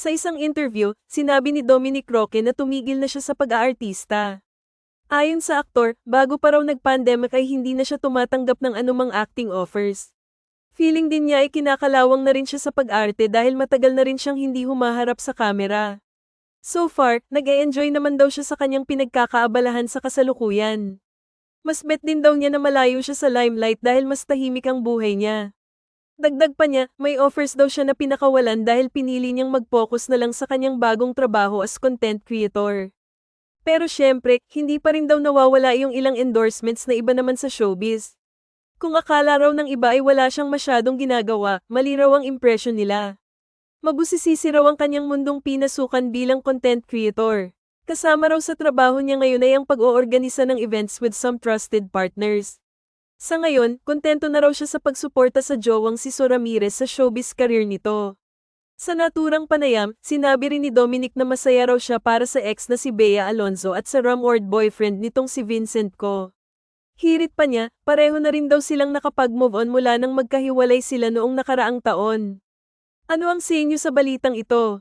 Sa isang interview, sinabi ni Dominic Roque na tumigil na siya sa pag-aartista. Ayon sa aktor, bago pa raw nag-pandemic ay hindi na siya tumatanggap ng anumang acting offers. Feeling din niya ay kinakalawang na rin siya sa pag-arte dahil matagal na rin siyang hindi humaharap sa kamera. So far, nag-e-enjoy naman daw siya sa kanyang pinagkakaabalahan sa kasalukuyan. Mas bet din daw niya na malayo siya sa limelight dahil mas tahimik ang buhay niya. Dagdag pa niya, may offers daw siya na pinakawalan dahil pinili niyang mag-focus na lang sa kanyang bagong trabaho as content creator. Pero syempre, hindi pa rin daw nawawala yung ilang endorsements na iba naman sa showbiz. Kung akala raw ng iba ay wala siyang masyadong ginagawa, mali raw ang impression nila. Mabusisisi raw ang kanyang mundong pinasukan bilang content creator. Kasama raw sa trabaho niya ngayon ay ang pag-oorganisa ng events with some trusted partners. Sa ngayon, kontento na raw siya sa pagsuporta sa jowang si So Ramirez sa showbiz career nito. Sa naturang panayam, sinabi rin ni Dominic na masaya raw siya para sa ex na si Bea Alonzo at sa Rumward boyfriend nitong si Vincent ko. Hirit pa niya, pareho na rin daw silang nakapag-move on mula nang magkahiwalay sila noong nakaraang taon. Ano ang sa inyo sa balitang ito?